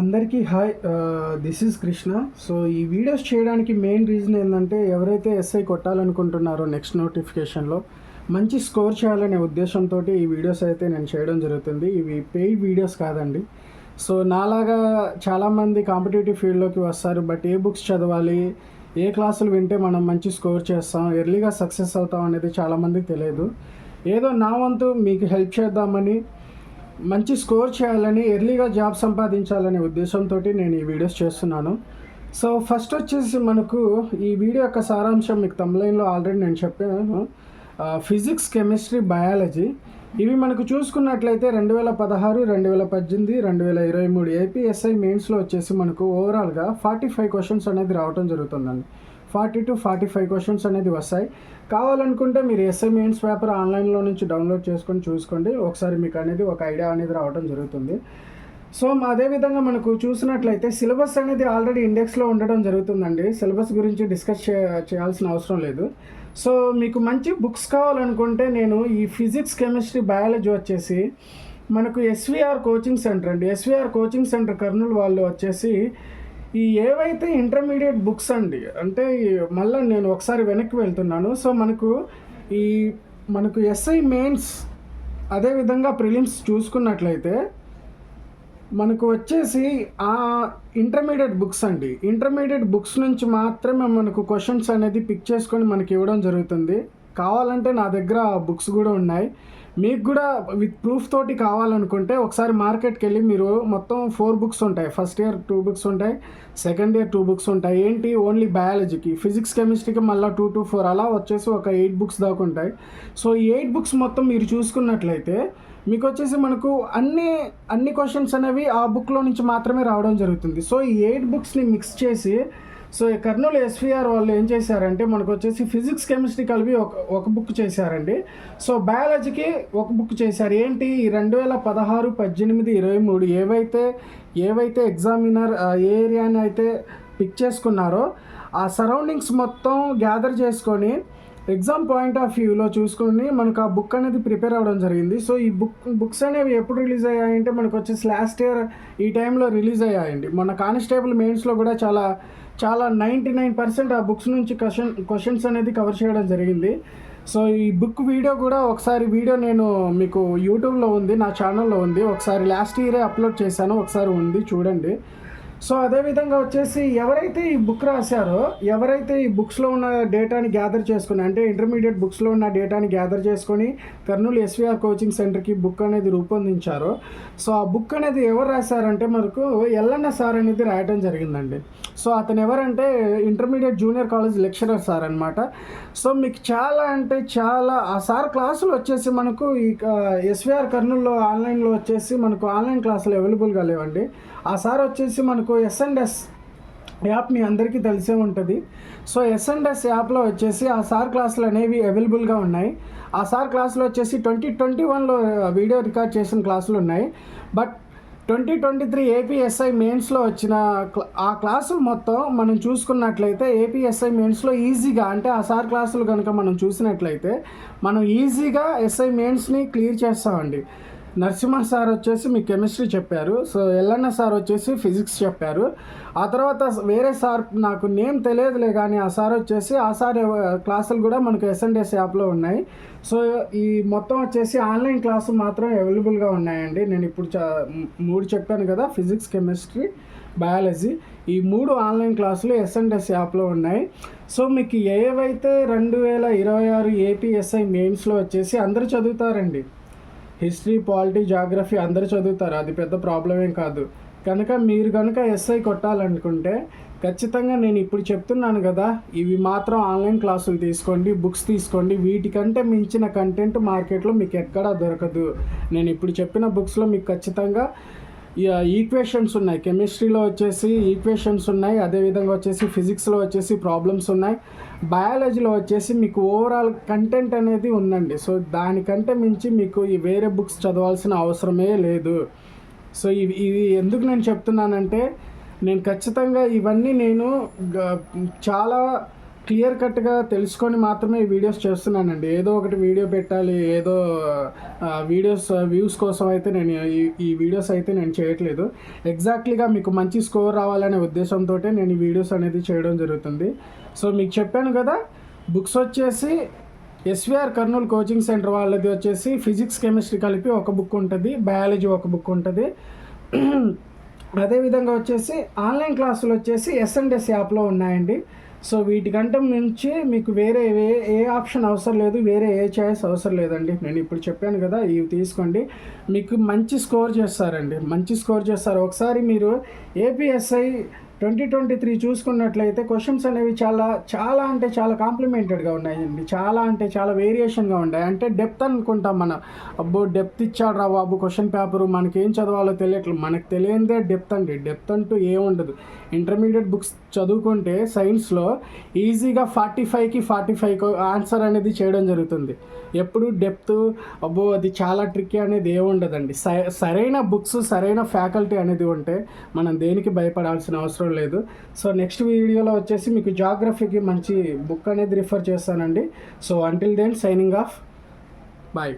అందరికీ hi this is Krishna. So ఈ videos చేయడానికి మెయిన్ రీజన్ ఏంటంటే ఎవరైతే ఎస్ఐ కొట్టాలనుకుంటున్నారో నెక్స్ట్ నోటిఫికేషన్లో మంచి స్కోర్ చేయాలనే ఉద్దేశంతో ఈ వీడియోస్ అయితే నేను చేయడం జరుగుతుంది. ఇవి పెయిడ్ వీడియోస్ కాదండి. సో నాలాగా చాలామంది కాంపిటేటివ్ ఫీల్డ్లోకి వస్తారు బట్ ఏ బుక్స్ చదవాలి ఏ క్లాసులు వింటే మనం మంచి స్కోర్ చేస్తాం ఎర్లీగా సక్సెస్ అవుతాం అనేది చాలామందికి తెలియదు. ఏదో నా వంతు మీకు హెల్ప్ చేద్దామని మంచి స్కోర్ చేయాలని ఎర్లీగా జాబ్ సంపాదించాలనే ఉద్దేశంతో నేను ఈ వీడియోస్ చేస్తున్నాను. సో ఫస్ట్ వచ్చేసి మనకు ఈ వీడియో యొక్క సారాంశం మీకు తమ్లైన్లో ఆల్రెడీ నేను చెప్పాను. ఫిజిక్స్ కెమిస్ట్రీ బయాలజీ ఇవి మనకు చూసుకున్నట్లయితే రెండు వేల పదహారు రెండు వేల పద్దెనిమిది రెండు వేల ఇరవై మూడు ఏపీఎస్ఐ మెయిన్స్లో వచ్చేసి మనకు ఓవరాల్గా ఫార్టీ ఫైవ్ క్వశ్చన్స్ అనేది రావడం జరుగుతుందండి. Forty to forty five questions అనేది వస్తాయి. కావాలనుకుంటే మీరు ఎస్ఐ మెయిన్స్ పేపర్ ఆన్లైన్లో నుంచి డౌన్లోడ్ చేసుకొని చూసుకోండి. ఒకసారి మీకు అనేది ఒక ఐడియా అనేది రావడం జరుగుతుంది. సో అదేవిధంగా మనకు చూసినట్లయితే సిలబస్ అనేది ఆల్రెడీ ఇండెక్స్లో ఉండడం జరుగుతుందండి. సిలబస్ గురించి డిస్కస్ చే చేయాల్సిన అవసరం లేదు. సో మీకు మంచి బుక్స్ కావాలనుకుంటే నేను ఈ ఫిజిక్స్ కెమిస్ట్రీ బయాలజీ వచ్చేసి మనకు ఎస్విఆర్ కోచింగ్ సెంటర్ అండి. ఎస్విఆర్ కోచింగ్ సెంటర్ కర్నూలు వాళ్ళు వచ్చేసి ఈ ఏవైతే ఇంటర్మీడియట్ బుక్స్ అండి అంటే మళ్ళీ నేను ఒకసారి వెనక్కి వెళ్తున్నాను. సో మనకు ఈ మనకు ఎస్ఐ మెయిన్స్ అదేవిధంగా ప్రిలిమ్స్ చూసుకున్నట్లయితే మనకు వచ్చేసి ఆ ఇంటర్మీడియట్ బుక్స్ అండి. ఇంటర్మీడియట్ బుక్స్ నుంచి మాత్రమే మనకు క్వశ్చన్స్ అనేది పిక్ చేసుకొని మనకి ఇవ్వడం జరుగుతుంది. కావాలంటే నా దగ్గర బుక్స్ కూడా ఉన్నాయి. మీకు కూడా విత్ ప్రూఫ్ తోటి కావాలనుకుంటే ఒకసారి మార్కెట్కి వెళ్ళి మీరు మొత్తం ఫోర్ బుక్స్ ఉంటాయి. ఫస్ట్ ఇయర్ టూ బుక్స్ ఉంటాయి. సెకండ్ ఇయర్ టూ బుక్స్ ఉంటాయి. ఏంటి? ఓన్లీ బయాలజీకి ఫిజిక్స్ కెమిస్ట్రీకి మళ్ళీ టూ టు ఫోర్ అలా వచ్చేసి ఒక ఎయిట్ బుక్స్ దాకా ఉంటాయి. సో ఈ ఎయిట్ బుక్స్ మొత్తం మీరు చూసుకున్నట్లయితే మీకు వచ్చేసి మనకు అన్ని అన్ని క్వశ్చన్స్ అనేవి ఆ బుక్లో నుంచి మాత్రమే రావడం జరుగుతుంది. సో ఈ ఎయిట్ బుక్స్ని మిక్స్ చేసి సో ఈ కర్నూలు ఎస్విఆర్ వాళ్ళు ఏం చేశారంటే మనకు వచ్చేసి ఫిజిక్స్ కెమిస్ట్రీ కలిపి ఒక ఒక బుక్ చేశారండి. సో బయాలజీకి ఒక బుక్ చేశారు. ఏంటి? ఈ రెండు వేల పదహారు పద్దెనిమిది ఇరవై మూడు ఏవైతే ఏవైతే ఎగ్జామినర్ ఏ ఏరియాని అయితే పిక్ చేసుకున్నారో ఆ సరౌండింగ్స్ మొత్తం గ్యాదర్ చేసుకొని ఎగ్జామ్ పాయింట్ ఆఫ్ వ్యూలో చూసుకొని మనకు ఆ బుక్ అనేది ప్రిపేర్ అవ్వడం జరిగింది. సో ఈ బుక్ బుక్స్ అనేవి ఎప్పుడు రిలీజ్ అయ్యాయంటే మనకు వచ్చేసి లాస్ట్ ఇయర్ ఈ టైంలో రిలీజ్ అయ్యాయండి. మన కానిస్టేబుల్ మెయిన్స్లో కూడా చాలా చాలా నైంటీ నైన్ పర్సెంట్ ఆ బుక్స్ నుంచి క్వశ్చన్ క్వశ్చన్స్ అనేది కవర్ చేయడం జరిగింది. సో ఈ బుక్ వీడియో కూడా ఒకసారి వీడియో నేను మీకు యూట్యూబ్లో ఉంది నా ఛానల్లో ఉంది. ఒకసారి లాస్ట్ ఇయరే అప్లోడ్ చేశాను ఒకసారి ఉంది చూడండి. సో అదేవిధంగా వచ్చేసి ఎవరైతే ఈ బుక్ రాశారో ఎవరైతే ఈ బుక్స్లో ఉన్న డేటాని గ్యాదర్ చేసుకుని అంటే ఇంటర్మీడియట్ బుక్స్లో ఉన్న డేటాని గ్యాదర్ చేసుకొని కర్నూలు ఎస్విఆర్ కోచింగ్ సెంటర్కి బుక్ అనేది రూపొందించారో సో ఆ బుక్ అనేది ఎవరు రాశారంటే మనకు ఎల్లన్న సార్ అనేది రాయటం జరిగిందండి. సో అతను ఎవరంటే intermediate junior college lecturer sir అనమాట సో మీకు చాలా అంటే చాలా ఆ సార్ క్లాసులు వచ్చేసి మనకు ఈ ఎస్విఆర్ కర్నూలులో ఆన్లైన్లో వచ్చేసి మనకు ఆన్లైన్ క్లాసులు అవైలబుల్గా లేవండి. ఆ సార్ వచ్చేసి మనకు ఎస్ఎండ్ఎస్ యాప్ మీ అందరికీ తెలిసే ఉంటుంది. సో ఎస్ఎండ్ఎస్ యాప్లో వచ్చేసి ఆ సార్ క్లాసులు అనేవి అవైలబుల్గా ఉన్నాయి. ఆ సార్ క్లాసులు వచ్చేసి ట్వంటీ ట్వంటీ వన్లో వీడియో రికార్డ్ చేసిన క్లాసులు ఉన్నాయి. But twenty twenty three APSI మెయిన్స్లో వచ్చిన ఆ క్లాసులు మొత్తం మనం చూసుకున్నట్లయితే ఏపీఎస్ఐ మెయిన్స్లో ఈజీగా అంటే ఆ సార్ క్లాసులు కనుక మనం చూసినట్లయితే మనం ఈజీగా ఎస్ఐ మెయిన్స్ని క్లియర్ చేస్తామండి. నరసింహ సార్ వచ్చేసి మీకు కెమిస్ట్రీ చెప్పారు. సో ఎల్లన్న సార్ వచ్చేసి ఫిజిక్స్ చెప్పారు. ఆ తర్వాత వేరే సార్ నాకు నేమ్ తెలియదులే కానీ ఆ సార్ వచ్చేసి ఆ సార్ క్లాసులు కూడా మనకు ఎస్ఎన్డెస్ యాప్లో ఉన్నాయి. సో ఈ మొత్తం వచ్చేసి ఆన్లైన్ క్లాసు మాత్రం అవైలబుల్గా ఉన్నాయండి. నేను ఇప్పుడు మూడు చెప్పాను కదా ఫిజిక్స్ కెమిస్ట్రీ బయాలజీ. ఈ మూడు ఆన్లైన్ క్లాసులు ఎస్ఎన్డెస్ యాప్లో ఉన్నాయి. సో మీకు ఏవైతే రెండు వేల ఇరవై ఆరు ఏపీఎస్ఐ మెయిన్స్లో వచ్చేసి అందరూ చదువుతారండి. హిస్టరీ పాలిటీ జాగ్రఫీ అందరూ చదువుతారు. అది పెద్ద ప్రాబ్లం ఏం కాదు. కనుక మీరు కనుక ఎస్ఐ కొట్టాలనుకుంటే ఖచ్చితంగా నేను ఇప్పుడు చెప్తున్నాను కదా ఇవి మాత్రం ఆన్లైన్ క్లాసులు తీసుకోండి బుక్స్ తీసుకోండి. వీటికంటే మించిన కంటెంట్ మార్కెట్లో మీకు ఎక్కడా దొరకదు. నేను ఇప్పుడు చెప్పిన బుక్స్లో మీకు ఖచ్చితంగా ఈక్వేషన్స్ ఉన్నాయి. కెమిస్ట్రీలో వచ్చేసి ఈక్వేషన్స్ ఉన్నాయి. అదేవిధంగా వచ్చేసి ఫిజిక్స్లో వచ్చేసి ప్రాబ్లమ్స్ ఉన్నాయి. బయాలజీలో వచ్చేసి మీకు ఓవరాల్ కంటెంట్ అనేది ఉందండి. సో దానికంటే మించి మీకు ఈ వేరే బుక్స్ చదవాల్సిన అవసరమే లేదు. సో ఇవి ఇవి ఎందుకు నేను చెప్తున్నానంటే నేను ఖచ్చితంగా ఇవన్నీ నేను గ- చాలా క్లియర్ కట్గా తెలుసుకొని మాత్రమే వీడియోస్ చేస్తున్నానండి. ఏదో ఒకటి వీడియో పెట్టాలి ఏదో వీడియోస్ వ్యూస్ కోసం అయితే నేను ఈ ఈ వీడియోస్ అయితే నేను చేయట్లేదు. ఎగ్జాక్ట్లీగా మీకు మంచి స్కోర్ రావాలనే ఉద్దేశంతో నేను ఈ వీడియోస్ అనేది చేయడం జరుగుతుంది. సో మీకు చెప్పాను కదా బుక్స్ వచ్చేసి ఎస్విఆర్ కర్నూలు కోచింగ్ సెంటర్ వాళ్ళది వచ్చేసి ఫిజిక్స్ కెమిస్ట్రీ కలిపి ఒక బుక్ ఉంటుంది బయాలజీ ఒక బుక్ ఉంటుంది. అదేవిధంగా వచ్చేసి ఆన్లైన్ క్లాసులు వచ్చేసి ఎస్ఎండ్ఎస్ యాప్లో ఉన్నాయండి. సో వీటికంటే నుంచి మీకు వేరే ఏ ఏ ఆప్షన్ అవసరం లేదు వేరే ఏ చాయిస్ అవసరం లేదండి. నేను ఇప్పుడు చెప్పాను కదా ఇవి తీసుకోండి. మీకు మంచి స్కోర్ చేస్తారండి. మంచి స్కోర్ చేస్తారు. ఒకసారి మీరు ఏపీఎస్ఐ ట్వంటీ ట్వంటీ త్రీ చూసుకున్నట్లయితే క్వశ్చన్స్ అనేవి చాలా చాలా అంటే చాలా కాంప్లిమెంటెడ్గా ఉన్నాయండి. చాలా అంటే చాలా వేరియేషన్గా ఉన్నాయి అంటే డెప్త్ అనుకుంటాం మన. అబ్బో డెప్త్ ఇచ్చాడు రా బాబు క్వశ్చన్ పేపర్. మనకి ఏం చదవాలో తెలియట్లేదు మనకు తెలియనిదే డెప్త్ అండి. డెప్త్ అంటూ ఏముండదు ఇంటర్మీడియట్ బుక్స్ చదువుకుంటే సైన్స్లో ఈజీగా ఫార్టీ ఫైవ్కి ఫార్టీ ఫైవ్ ఆన్సర్ అనేది చేయడం జరుగుతుంది. ఎప్పుడు? డెప్త్. అబ్బో అది చాలా ట్రిక్కీ అనేది ఏముండదండి స- సరైన బుక్స్ సరైన ఫ్యాకల్టీ అనేది ఉంటే మనం దేనికి భయపడాల్సిన అవసరం లేదు సో నెక్స్ట్ వీడియోలో వచ్చేసి మీకు జాగ్రఫీకి మంచి బుక్ అనేది రిఫర్ చేస్తానండి. So until then signing off bye